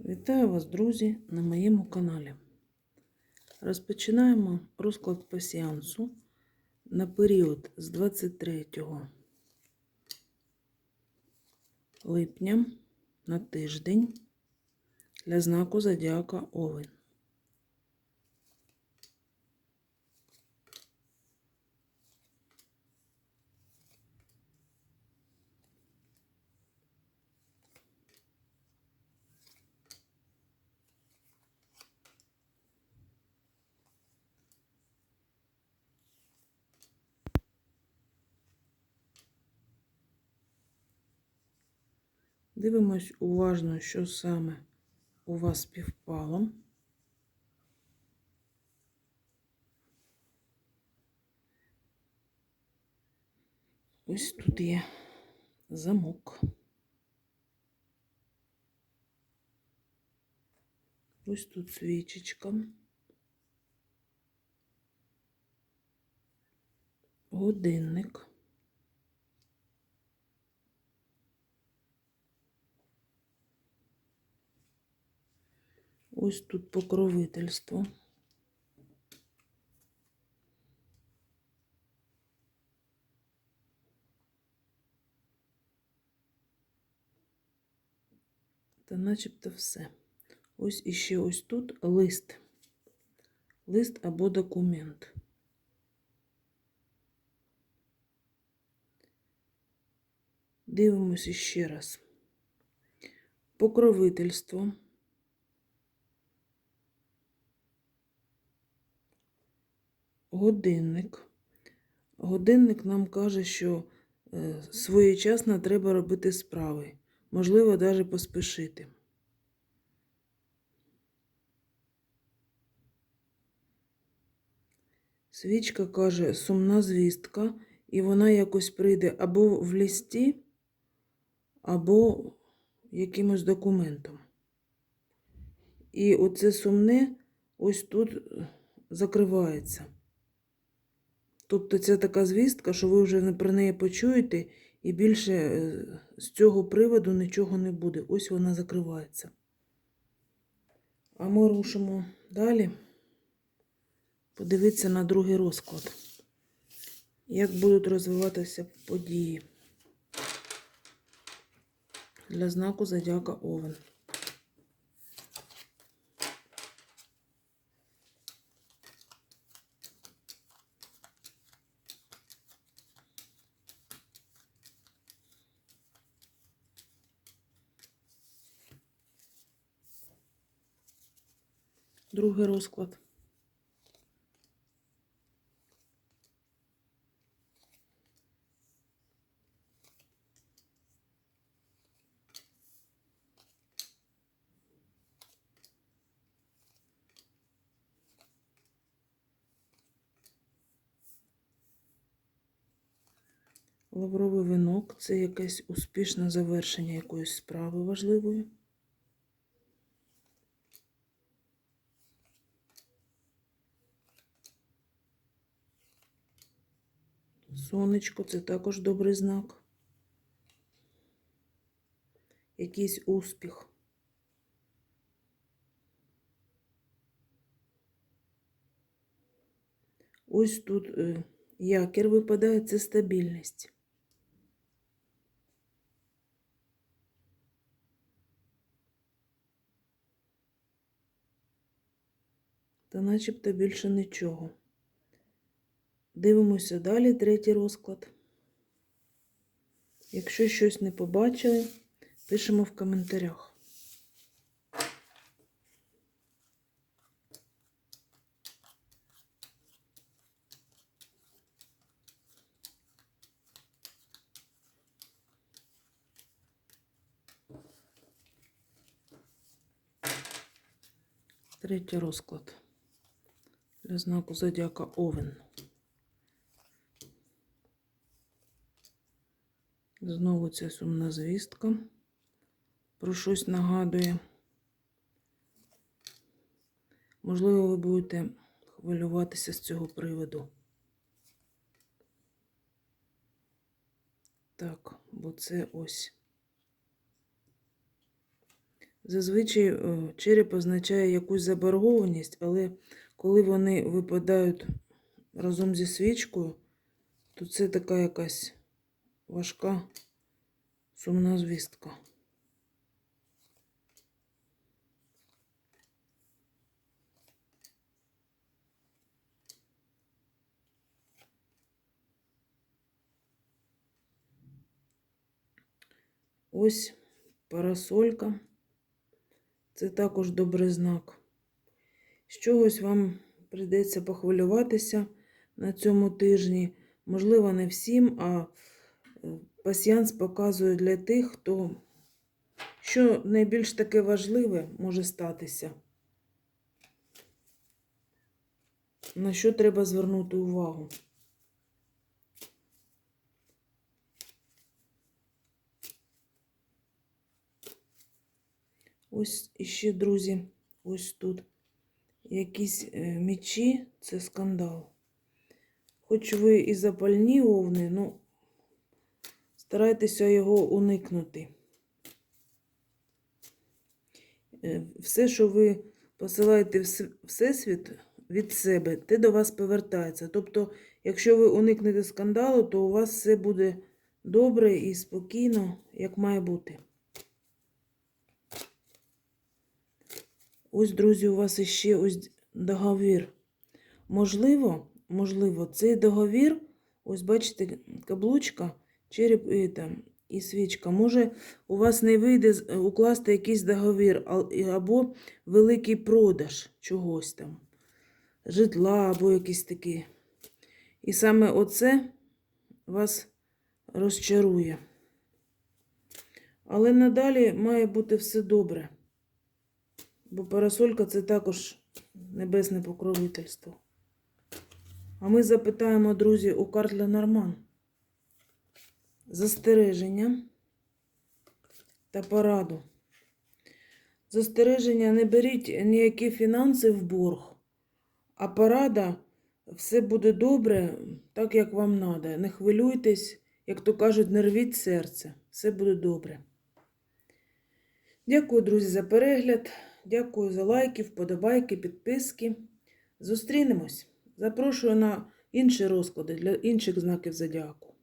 Вітаю вас, друзі, на моєму каналі. Розпочинаємо розклад по сеансу на період з 23 липня на тиждень для знаку Зодіака Овен. Дивимось уважно, що саме у вас співпало. Ось тут є замок. Ось тут свічечка. Годинник. Ось тут покровительство. Та начебто все. Ось іще ось тут лист. Лист або документ. Дивимося ще раз. Покровительство. Годинник. Годинник нам каже, що е, своєчасно треба робити справи. Можливо, навіть поспішити. Свічка каже сумна звістка, і вона якось прийде або в лісті, або якимось документом. І оце сумне ось тут закривається. Тобто це така звістка, що ви вже про неї почуєте, і більше е, з цього приводу нічого не буде. Ось вона закривається. А ми рушимо далі. Подивитися на другий розклад. Як будуть розвиватися події для знаку Зодіака Овен. Другий розклад. Лавровий вінок це якесь успішне завершення якоїсь справи важливої. Сонечко це також добрий знак. Якийсь успіх. Ось тут е, якір випадає це стабільність. Та начебто більше нічого. Дивимося далі, третій розклад. Якщо щось не побачили, пишемо в коментарях. Третій розклад для знаку Зодіака Овен. Знову ця сумна звістка. Про щось нагадує. Можливо, ви будете хвилюватися з цього приводу. Так, бо це ось Зазвичай е, череп означає якусь заборгованість, але коли вони випадають разом зі свічкою, то це така якась важка сумна звістка. Ось парасолька. Це також добрий знак. З чогось вам прийдеться похвилюватися на цьому тижні. Можливо, не всім, а пасіянс показує для тих, хто що найбільш таке важливе може статися. На що треба звернути увагу? Ось іще, друзі, ось тут якісь е, мечі, це скандал. Хоч ви і запальні овни, ну старайтеся його уникнути. Е, Все, що ви посилаєте в Всесвіт від себе, те до вас повертається. Тобто, якщо ви уникнете скандалу, то у вас все буде добре і спокійно, як має бути. Ось, друзі, у вас іще ось договір. Можливо, можливо, цей договір, ось бачите, каблучка, череп і, там, і свічка. Може, у вас не вийде е, укласти якийсь договір або великий продаж чогось там, житла або якісь такі. І саме оце вас розчарує. Але надалі має бути все добре. Бо парасолька це також небесне покровительство. А ми запитаємо, друзі, у карт Ленорман. Застереження та пораду. Застереження не беріть ніякі фінанси в борг, а порада все буде добре, так як вам треба. Не хвилюйтесь, як то кажуть, не рвіть серце. Все буде добре. Дякую, друзі, за перегляд. Дякую за лайки, вподобайки, підписки. Зустрінемось. Запрошую на інші розклади для інших знаків зодіаку.